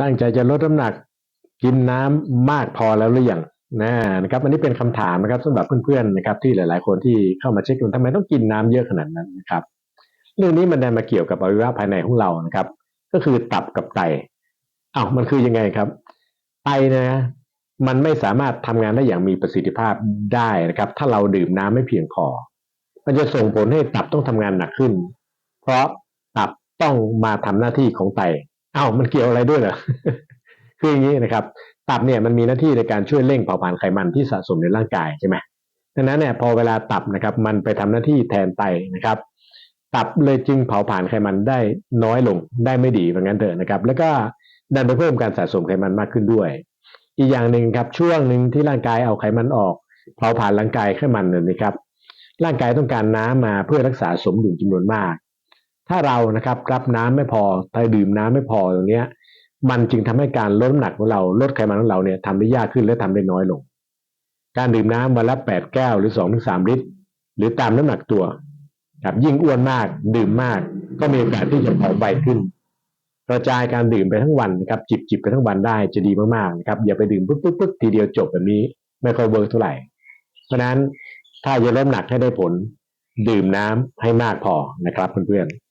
ตั้งใจจะลดน้ำหนัก กินน้ำมากพอแล้วหรือยังนะนะครับอันนี้เป็นคำถามนะครับสำหรับเพื่อนๆนะครับ ที่หลาย ๆ คนที่เข้ามาเช็คดูทำไมต้องกินน้ำเยอะขนาดนั้นนะครับ เรื่องนี้มันได้มาเกี่ยวกับอวัยวะภายในของเรานะครับ ก็คือตับกับไตอ้าวมันคือยังไงครับ ไตนะมันไม่สามารถทำงานได้อย่างมีประสิทธิภาพได้นะครับ ถ้าเราดื่มน้ำไม่เพียงพอ มันจะส่งผลให้ตับต้องทำงานหนักขึ้น เพราะตับต้องมาทำหน้าที่ของไต อ้าวมันเกี่ยวอะไรด้วยเหรอคืออย่างนี้นะครับ ตับเนี่ยมันมีหน้าที่ในการช่วยเร่งเผาผลาญไขมันที่สะสมในร่างกายใช่ไหมดังนั้นเนี่ยพอเวลาตับนะครับ มันไปทำหน้าที่แทนไตนะครับ ตับเลยจึงเผาผลาญไขมันได้น้อยลงได้ไม่ดีเพราะงั้นเถอะนะครับ แล้วก็ดันไปเพิ่มการสะสมไขมันมากขึ้นด้วย อีกอย่างหนึ่งครับช่วงหนึ่งที่ร่างกายเอาไขมันออกเผาผลาญร่างกายไขมันเนี่ยนะครับ ร่างกายต้องการน้ำมาเพื่อรักษาสมดุลจำนวนมาก ถ้าเรานะครับรับน้ำไม่พอถ้าดื่มน้ำไม่พอตรงเนี้ย มันจึงทำให้การลดน้ำหนักของเราลดไขมันของเราเนี่ยทำได้ยากขึ้นและทำได้น้อยลง การดื่มน้ำวันละแปดแก้วหรือสองถึงสามลิตร หรือตามน้ำหนักตัวครับยิ่งอ้วนมากดื่มมาก ก็มีโอกาสที่จะเผาไวขึ้นกระจายการดื่มไปทั้งวันนะครับจิบจิบไปทั้งวันได้จะดีมากๆนะครับอย่าไปดื่มปุ๊บปุ๊บปุ๊บทีเดียวจบแบบนี้ไม่ค่อยเวิร์กเท่าไหร่ เพราะนั้นถ้าจะลดน้ำหนักให้ได้ผลดื่มน้ำให้มากพอนะครับเพื่อนๆ